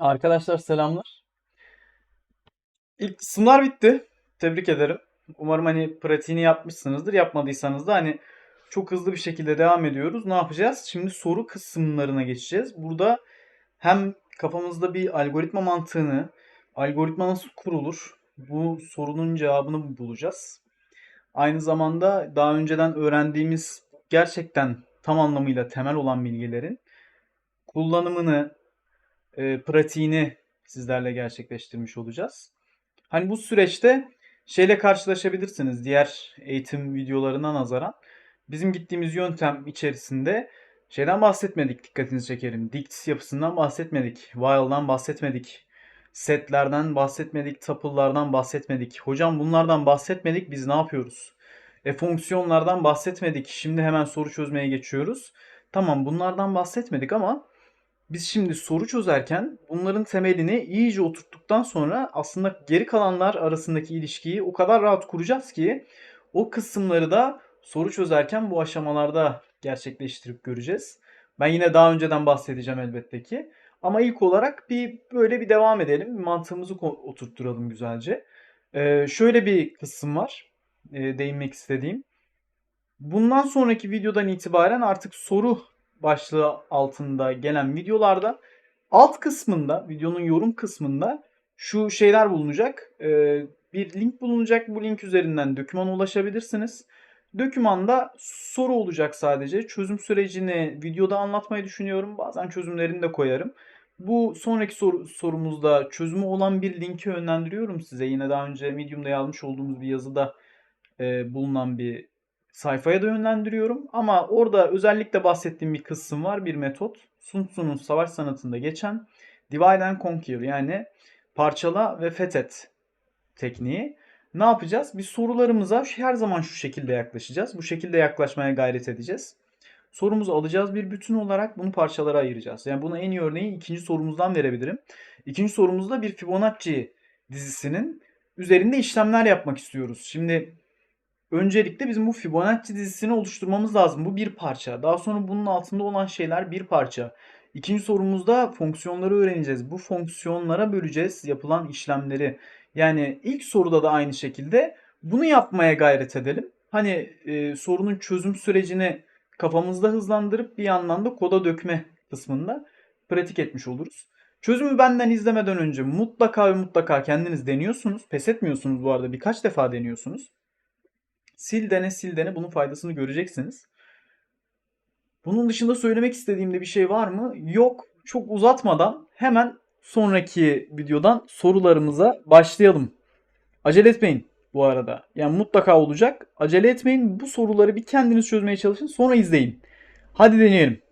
Arkadaşlar selamlar. İlk kısımlar bitti. Tebrik ederim. Umarım hani pratiğini yapmışsınızdır. Yapmadıysanız da hani çok hızlı bir şekilde devam ediyoruz. Ne yapacağız? Şimdi soru kısımlarına geçeceğiz. Burada hem kafamızda bir algoritma mantığını, algoritma nasıl kurulur, bu sorunun cevabını bulacağız. Aynı zamanda daha önceden öğrendiğimiz gerçekten tam anlamıyla temel olan bilgilerin kullanımını, e, pratiğini sizlerle gerçekleştirmiş olacağız. Hani bu süreçte şeyle karşılaşabilirsiniz diğer eğitim videolarına nazaran. Bizim gittiğimiz yöntem içerisinde şeyden bahsetmedik dikkatinizi çekerim. Dict yapısından bahsetmedik. While'dan bahsetmedik. Setlerden bahsetmedik. Tuple'lardan bahsetmedik. Hocam bunlardan bahsetmedik. Biz ne yapıyoruz? E fonksiyonlardan bahsetmedik. Şimdi hemen soru çözmeye geçiyoruz. Tamam bunlardan bahsetmedik ama biz şimdi soru çözerken bunların temelini iyice oturttuktan sonra aslında geri kalanlar arasındaki ilişkiyi o kadar rahat kuracağız ki o kısımları da soru çözerken bu aşamalarda gerçekleştirip göreceğiz. Ben yine daha önceden bahsedeceğim elbette ki. Ama ilk olarak bir böyle bir devam edelim. Bir mantığımızı oturtturalım güzelce. Ee, şöyle bir kısım var. e, değinmek istediğim. Bundan sonraki videodan itibaren artık soru başlığı altında gelen videolarda alt kısmında, videonun yorum kısmında şu şeyler bulunacak. Ee, bir link bulunacak. Bu link üzerinden dokümana ulaşabilirsiniz. Dokümanda soru olacak sadece. Çözüm sürecini videoda anlatmayı düşünüyorum. Bazen çözümlerini de koyarım. Bu sonraki soru, sorumuzda çözümü olan bir linki yönlendiriyorum size. Yine daha önce Medium'da yazmış olduğumuz bir yazıda e, bulunan bir sayfaya da yönlendiriyorum. Ama orada özellikle bahsettiğim bir kısım var, bir metot. Sun Tzu'nun savaş sanatında geçen divide and conquer yani parçala ve fethet tekniği. Ne yapacağız? Biz sorularımıza her zaman şu şekilde yaklaşacağız. Bu şekilde yaklaşmaya gayret edeceğiz. Sorumuzu alacağız bir bütün olarak bunu parçalara ayıracağız. Yani buna en iyi örneği ikinci sorumuzdan verebilirim. İkinci sorumuzda bir Fibonacci dizisinin üzerinde işlemler yapmak istiyoruz. Şimdi Öncelikle bizim bu Fibonacci dizisini oluşturmamız lazım. Bu bir parça. Daha sonra bunun altında olan şeyler bir parça. İkinci sorumuzda fonksiyonları öğreneceğiz. Bu fonksiyonlara böleceğiz yapılan işlemleri. Yani ilk soruda da aynı şekilde bunu yapmaya gayret edelim. Hani e, sorunun çözüm sürecini kafamızda hızlandırıp bir yandan da koda dökme kısmında pratik etmiş oluruz. Çözümü benden izlemeden önce mutlaka ve mutlaka kendiniz deniyorsunuz. Pes etmiyorsunuz bu arada birkaç defa deniyorsunuz. Sil dene dene bunun faydasını göreceksiniz. Bunun dışında söylemek istediğimde bir şey var mı? Yok. Çok uzatmadan hemen sonraki videodan sorularımıza başlayalım. Acele etmeyin bu arada. Yani mutlaka olacak. Acele etmeyin. Bu soruları bir kendiniz çözmeye çalışın. Sonra izleyin. Hadi deneyelim.